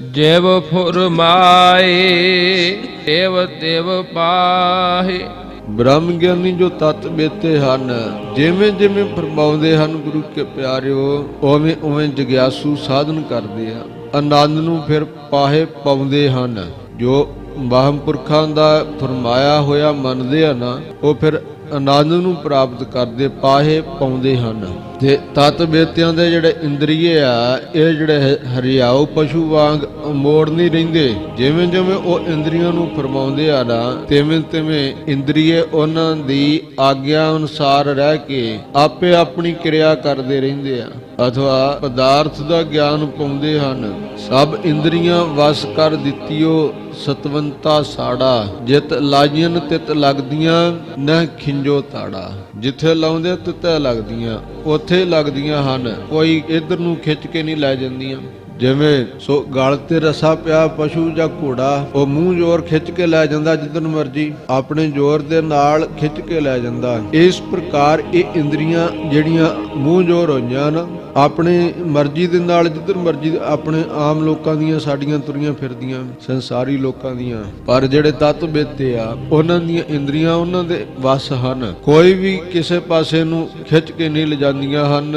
ਜਿਵ ਫੁਰਮਾਏ, ਦੇਵ ਦੇਵ ਪਾਹੇ। ਬ੍ਰਹਮ ਗਿਆਨੀ ਜੋ ਤਤ ਬੇਤੇ ਹਨ, ਜਿਵੇਂ ਜਿਵੇਂ ਫਰਮਾਉਂਦੇ ਹਨ ਗੁਰੂ ਕੇ ਪਿਆਰਿਓ, ਉਵੇਂ ਉਵੇਂ ਜਗਿਆਸੂ ਸਾਧਨ ਕਰਦੇ ਆ। ਆਨੰਦ ਨੂੰ ਫਿਰ ਪਾਹੇ ਪਾਉਂਦੇ ਹਨ। ਜੋ ਮਹਾਂਪੁਰਖਾਂ ਦਾ ਫਰਮਾਇਆ ਹੋਇਆ ਮੰਨਦੇ ਆ ਨਾ, ਉਹ ਫਿਰ ਆਨੰਦ ਨੂੰ ਪ੍ਰਾਪਤ ਕਰਦੇ ਪਾਹੇ ਪਾਉਂਦੇ ਹਨ। ਤੇ ਤਤ ਬੇਤਿਆਂ ਦੇ ਜਿਹੜੇ ਇੰਦਰੀਏ ਆ, ਇਹ ਜਿਹੜੇ ਹਰਿਆਉ ਪਸ਼ੂ ਵਾਂਗ ਮੋੜ ਨਹੀਂ ਰਹਿੰਦੇ। ਜਿਵੇਂ ਜਿਵੇਂ ਉਹ ਇੰਦਰੀਆਂ ਨੂੰ ਫਰਮਾਉਂਦੇ ਆ ਨਾ ਤਿਵੇਂ ਤਿਵੇਂ ਇੰਦਰੀਏ ਉਹਨਾਂ ਦੀ ਆਗਿਆ ਅਨੁਸਾਰ ਰਹਿ ਕੇ ਆਪੇ ਆਪਣੀ ਕਿਰਿਆ ਕਰਦੇ ਰਹਿੰਦੇ ਆ। ਅਥਵਾ ਪਦਾਰਥ ਦਾ ਗਿਆਨ ਪਾਉਂਦੇ ਹਨ। ਸਭ ਇੰਦਰੀਆਂ ਵਸ ਕਰ ਦਿੱਤੀਓ ਸਤਵੰਤਾ ਸਾੜਾ, ਜਿਤ ਲਾਜੀਆਂ ਤਿਤ ਲੱਗਦੀਆਂ, ਨਹਿ ਖਿੰਜੋ ਤਾੜਾ। ਜਿੱਥੇ ਲਾਉਂਦੇ ਤਿੱਤੇ ਲੱਗਦੀਆਂ, ਉੱਥੇ ਲੱਗਦੀਆਂ ਹਨ, ਕੋਈ ਇਧਰ ਨੂੰ ਖਿੱਚ ਕੇ ਨਹੀਂ ਲੈ ਜਾਂਦੀਆਂ। ਜਿਵੇਂ ਸੋ ਗਲ ਤੇ ਰਸਾ ਪਿਆ ਪਸ਼ੂ ਜਾਂ ਘੋੜਾ, ਉਹ ਮੂੰਹ ਜ਼ੋਰ ਖਿੱਚ ਕੇ ਲੈ ਜਾਂਦਾ ਜਿੱਦਨ ਮਰਜ਼ੀ, ਆਪਣੇ ਜ਼ੋਰ ਦੇ ਨਾਲ ਖਿੱਚ ਕੇ ਲੈ ਜਾਂਦਾ। ਇਸ ਪ੍ਰਕਾਰ ਇਹ ਇੰਦਰੀਆਂ ਜਿਹੜੀਆਂ ਮੂੰਹ ਜ਼ੋਰ ਹੋਈਆਂ ਨਾ ਆਪਣੇ ਮਰਜ਼ੀ ਦੇ ਨਾਲ ਜਿੱਧਰ ਮਰਜ਼ੀ ਆਪਣੇ ਆਮ ਲੋਕਾਂ ਦੀਆਂ ਸਾਡੀਆਂ ਤੁਰੀਆਂ ਫਿਰਦੀਆਂ, ਸੰਸਾਰੀ ਲੋਕਾਂ ਦੀਆਂ। ਪਰ ਜਿਹੜੇ ਤਤ ਬੇਤੇ ਆ, ਉਹਨਾਂ ਦੀਆਂ ਇੰਦਰੀਆਂ ਉਹਨਾਂ ਦੇ ਵਸ ਹਨ। ਕੋਈ ਵੀ ਕਿਸੇ ਪਾਸੇ ਨੂੰ ਖਿੱਚ ਕੇ ਨਹੀਂ ਲਿਜਾਂਦੀਆਂ ਹਨ।